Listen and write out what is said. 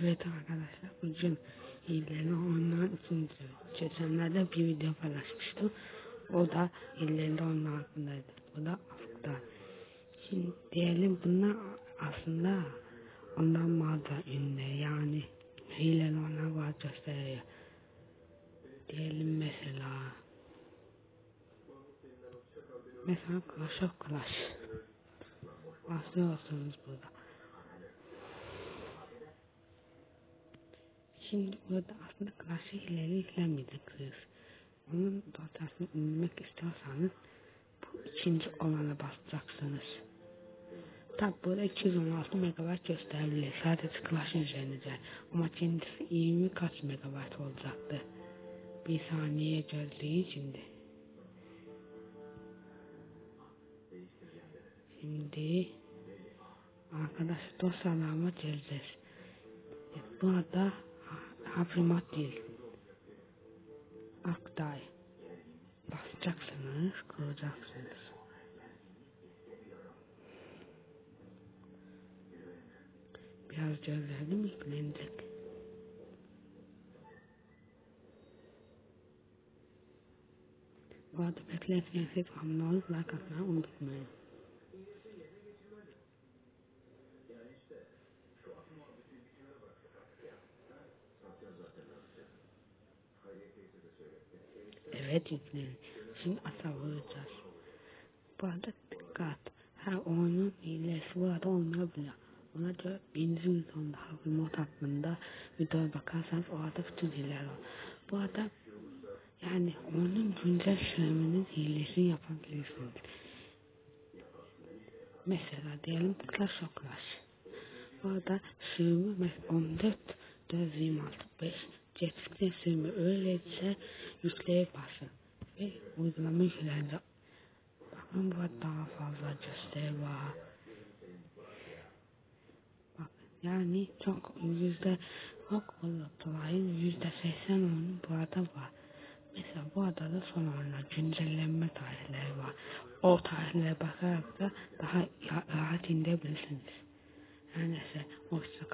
Evet arkadaşlar bugün hileli oynanan ikinci geçenlerde bir video paylaşmıştım. O da hileli oynanan hakkındaydı. O da Afgan. Şimdi diyelim bunlar aslında ondan mağaza ünlü yani hileli oynanan var gösteriyor. Diyelim mesela mesela Clash of Clash. Başlıyorsunuz burada. Şimdi burada aslında klasik ileri yüklemeyeceksiniz. Onun dosyasını indirmek istiyorsanız bu ikinci olana basacaksınız. Tabi burada 216 MB gösterilir. Sadece Clash üzerinde. Ama kendisi 20 kaç MB olacaktı. Bir saniye gözleyin şimdi. Şimdi arkadaş dosyalarıma geleceğiz. Burada Haprimat değil. Aktay. Basacaksınız, kuracaksınız. Biraz gözlerim yüklenecek. Bu arada beklerken siz abone olup like atmayı unutmayın. Evet yükleyin. Şimdi ata vuracağız. Bu arada dikkat. Her oyunun hilesi burada olmayabilir. Ona göre birinci Harvey Mod hakkında videoya bakarsanız orada bütün hileler var. Bu arada yani onun güncel sürümünün hilesini yapabilirsiniz. Mesela diyelim of Clash. Orada sürümü 14 425 Jetpack'in sürümü öyleyse yükleye basın ve uygulama yüklenince bakın burada daha fazla gösteri var. Bak yani çok yüzde çok olayın yüzde seksen onun burada var. Mesela bu adada son oyunlar güncellenme tarihleri var. O tarihlere bakarak da daha rahat indirebilirsiniz. Her neyse hoşçakalın.